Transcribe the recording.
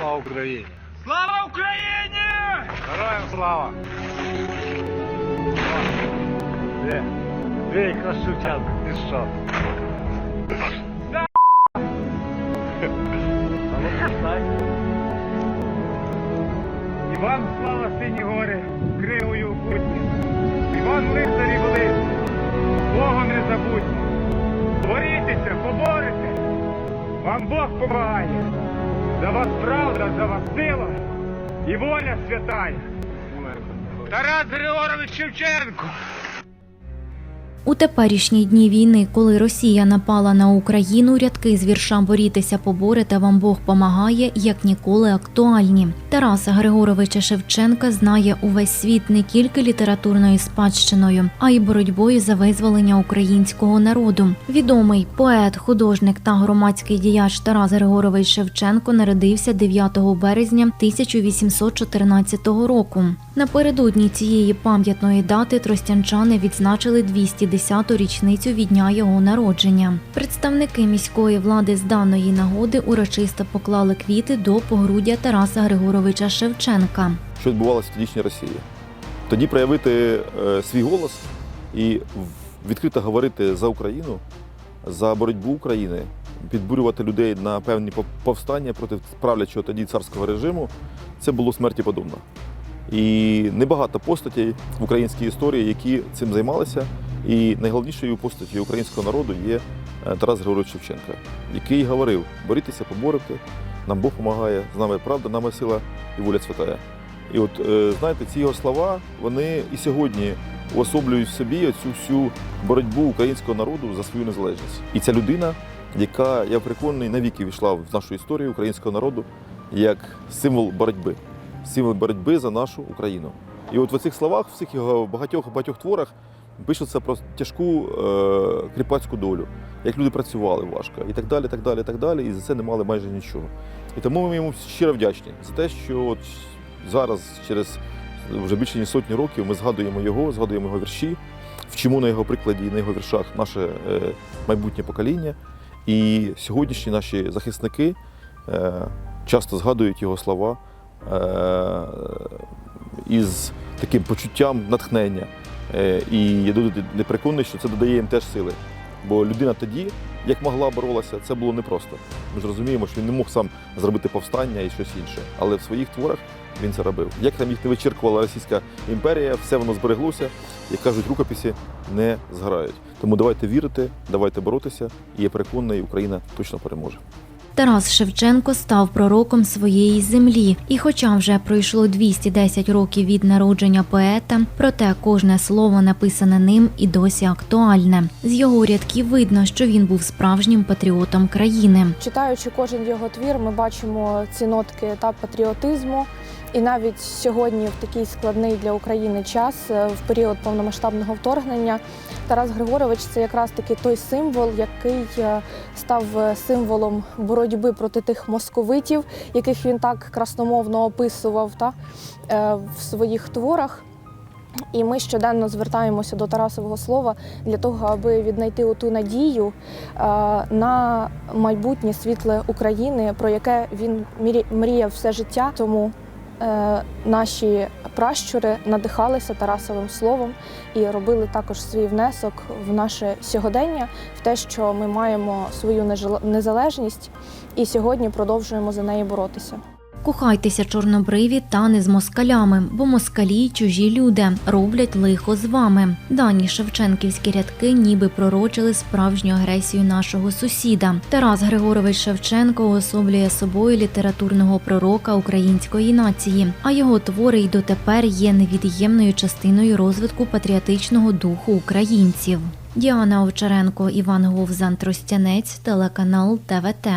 Слава Україні! Слава Україні! Героям слава! Де? Де якраз Шевченко? Ти що? Постай. Іван слава сині гори, кривою путні. Іван лицарі великі, Богом не забудьте. Борітеся, поборете. Вам Бог помагає. За вас правда, за вас сила і воля святая. Тарас Григорович Шевченко. У теперішні дні війни, коли Росія напала на Україну, рядки з віршам борітеся поборете вам Бог помагає, як ніколи актуальні. Тараса Григоровича Шевченка знає увесь світ не тільки літературною спадщиною, а й боротьбою за визволення українського народу. Відомий поет, художник та громадський діяч Тарас Григорович Шевченко народився 9 березня 1814 року. Напередодні цієї пам'ятної дати тростянчани відзначили 210-ту річницю від дня його народження. Представники міської влади з даної нагоди урочисто поклали квіти до погруддя Тараса Григоровича Шевченка. що відбувалося в тодішній Росії. Тоді проявити е, свій голос і відкрито говорити за Україну, за боротьбу України, підбурювати людей на певні пов- повстання проти правлячого тоді царського режиму, це було смерті подобно. І небагато постатей в українській історії, які цим займалися. І найголовнішою постаттю українського народу є е, Тарас Григорович Шевченко, який говорив: борітеся, поборете, нам Бог допомагає, з нами правда, нами сила і воля святая. І от е, знаєте, ці його слова вони і сьогодні уособлюють в собі цю всю боротьбу українського народу за свою незалежність. І ця людина, яка я переконаний навіки війшла в нашу історію українського народу як символ боротьби, символ боротьби за нашу Україну. І от в цих словах, в цих його багатьох багатьох творах пишеться про тяжку е, кріпацьку долю, як люди працювали важко, і так далі, так далі, так далі. І за це не мали майже нічого. І тому ми йому щиро вдячні за те, що от зараз, через вже більше ніж сотні років, ми згадуємо його, згадуємо його вірші, вчимо на його прикладі і на його віршах наше е, майбутнє покоління. І сьогоднішні наші захисники е, часто згадують його слова із таким почуттям натхнення. Е, і я дуже переконаний, що це додає їм теж сили. Бо людина тоді, як могла боролася, це було непросто. Ми ж розуміємо, що він не мог сам зробити повстання і щось інше. Але в своїх творах він це робив. Як там їх не вичеркувала Російська імперія, все воно збереглося, як кажуть, рукописи не зграють. Тому давайте вірити, давайте боротися, і я переконаний, Україна точно переможе. Тарас Шевченко став пророком своєї землі, і хоча вже пройшло 210 років від народження поета, проте кожне слово написане ним і досі актуальне. З його рядків видно, що він був справжнім патріотом країни. Читаючи кожен його твір, ми бачимо ці нотки та патріотизму. І навіть сьогодні, в такий складний для України час, е, в період повномасштабного вторгнення, Тарас Григорович це якраз таки той символ, який е, став е, символом боротьби проти тих московитів, яких він так красномовно описував та, в своїх творах. І ми щоденно звертаємося до Тарасового слова для того, аби віднайти оту надію на майбутнє світле України, про яке він мріяв все життя. Тому наші пращури надихалися Тарасовим словом і робили також свій внесок в наше сьогодення, в те, що ми маємо свою незалежність, і сьогодні продовжуємо за неї боротися. Кохайтеся чорнобриві та не з москалями, бо москалі чужі люди роблять лихо з вами. Дані Шевченківські рядки ніби пророчили справжню агресію нашого сусіда. Тарас Григорович Шевченко уособлює собою літературного пророка української нації, а його твори й дотепер є невід'ємною частиною розвитку патріотичного духу українців. Діана Овчаренко, Іван Говзан Тростянець, телеканал ТВТ.